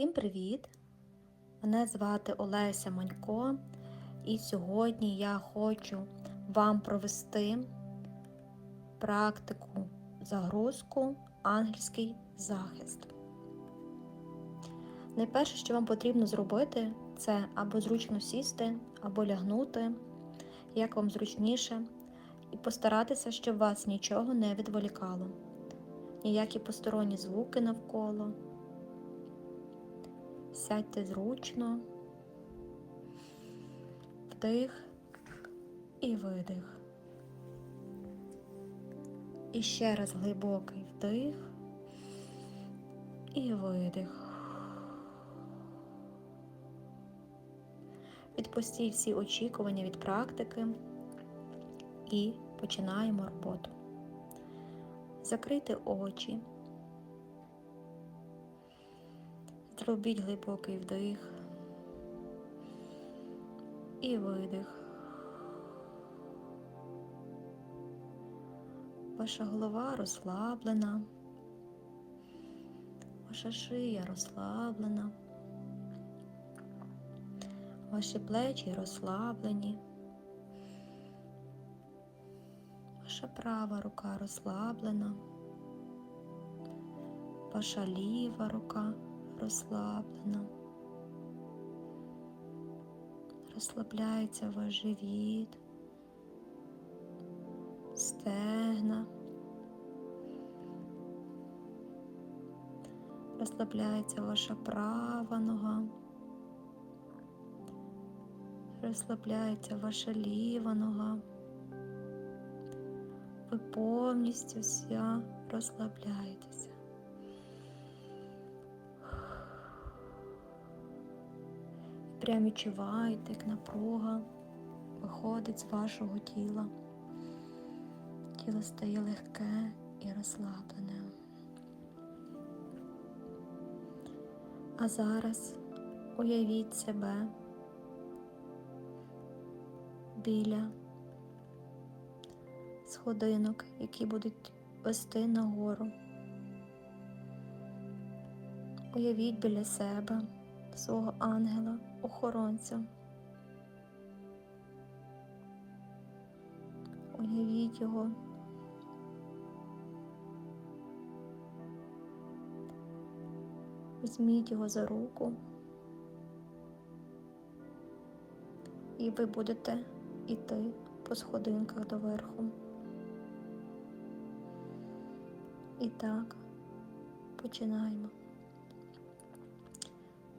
Всім привіт! Мене звати Олеся Манько, і сьогодні я хочу вам провести практику загрузку ангельський захист. Найперше, що вам потрібно зробити, це або зручно сісти, або лягнути, як вам зручніше, і постаратися, щоб вас нічого не відволікало, ніякі посторонні звуки навколо. Сядьте зручно, вдих і видих. І ще раз глибокий вдих і видих. Відпустіть всі очікування від практики і починаємо роботу. Закрийте очі. Зробіть глибокий вдих і видих. Ваша голова розслаблена, ваша шия розслаблена, ваші плечі розслаблені, ваша права рука розслаблена, ваша ліва рука розслаблена. Розслабляється ваш живіт, стегна, розслабляється ваша права нога, розслабляється ваша ліва нога. Ви повністю вся розслабляєтеся. Прям відчуваєте, як напруга виходить з вашого тіла. Тіло стає легке і розслаблене. А зараз уявіть себе біля сходинок, які будуть вести нагору. Уявіть біля себе свого ангела, охоронця. Уявіть його. Візьміть його за руку, і ви будете йти по сходинках доверху. І так, починаємо.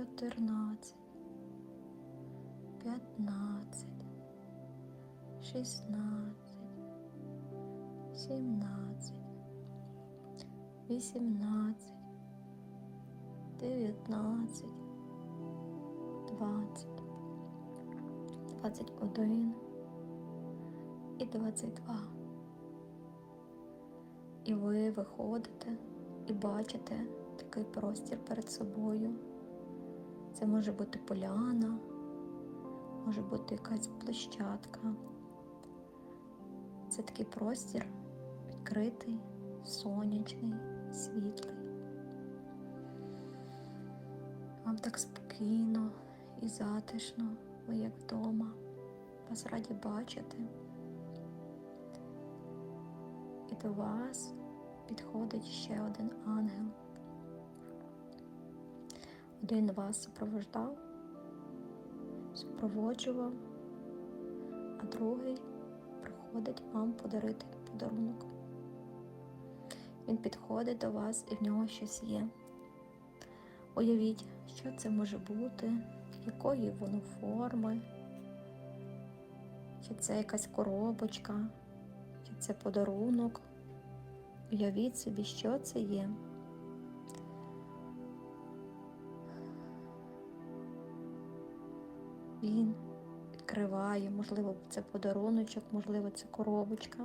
14, 15, 16, 17, 18, 19, 20, 21 і 22. І ви виходите і бачите такий простір перед собою. Це може бути поляна, може бути якась площадка. Це такий простір відкритий, сонячний, світлий. Вам так спокійно і затишно, ви як вдома. Вас раді бачити. І до вас підходить ще один ангел. Один вас супровождав, супроводжував, а другий приходить вам подарити подарунок. Він підходить до вас і в нього щось є. Уявіть, що це може бути, якої воно форми, чи це якась коробочка, чи це подарунок, Уявіть собі, що це є. Він відкриває, можливо, це подаруночок, можливо, це коробочка.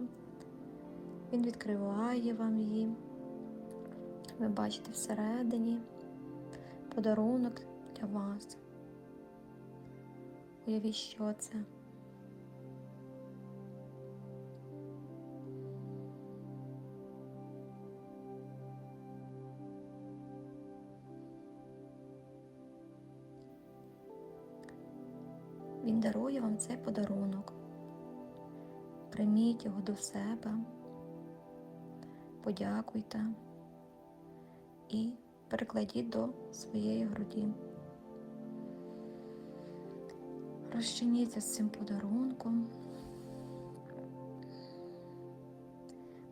Він відкриває вам її. Ви бачите всередині подарунок для вас. Уявіть, що це. Дарує вам цей подарунок. Прийміть його до себе, подякуйте і перекладіть до своєї груді. Розчиніться з цим подарунком.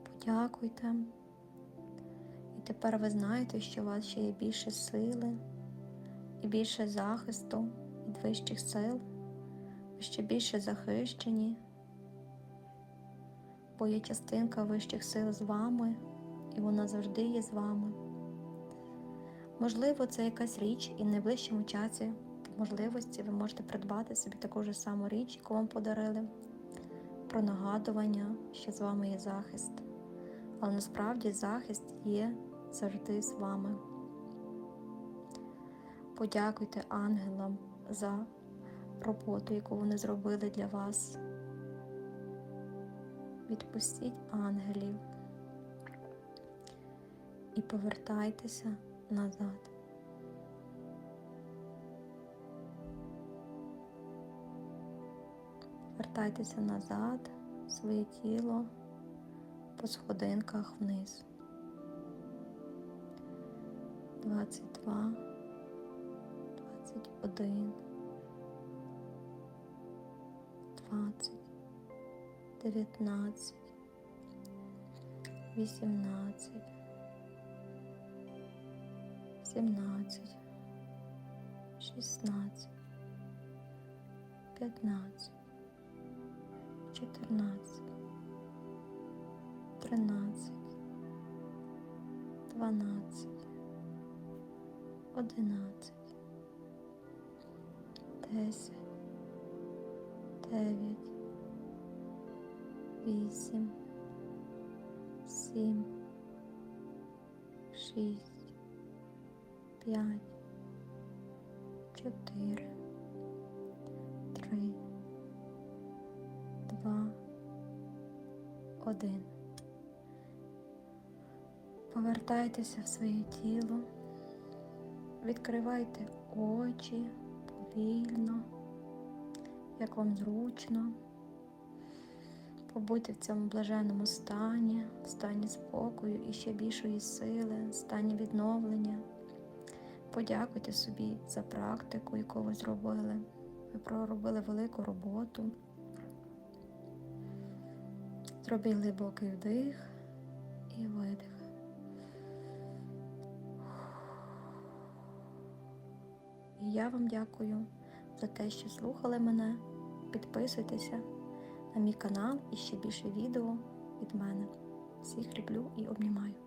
Подякуйте. І тепер ви знаєте, що у вас ще є більше сили і більше захисту від вищих сил. Ще більше захищені, бо є частинка вищих сил з вами, і вона завжди є з вами. Можливо, це якась річ, і в найближчому часі можливості ви можете придбати собі таку ж саму річ, яку вам подарили, про нагадування, що з вами є захист. Але насправді захист є завжди з вами. Подякуйте ангелам за роботу, яку вони зробили для вас. Відпустіть ангелів і повертайтеся назад. Вертайтеся назад, своє тіло по сходинках вниз. 22, 21, 20, 19, 18, 17, 16, 15, 14, 13, 12, 11, 10, 9, 8, 7, 6, 5, 4, 3, 2, 1. Повертайтеся в своє тіло, відкривайте очі повільно, як вам зручно. Побудьте в цьому блаженному стані, в стані спокою і ще більшої сили, в стані відновлення. Подякуйте собі за практику, яку ви зробили. Ви проробили велику роботу. Зробіть глибокий вдих і видих. І я вам дякую за те, що слухали мене. Підписуйтеся на мій канал і ще більше відео від мене. Всіх люблю і обнімаю.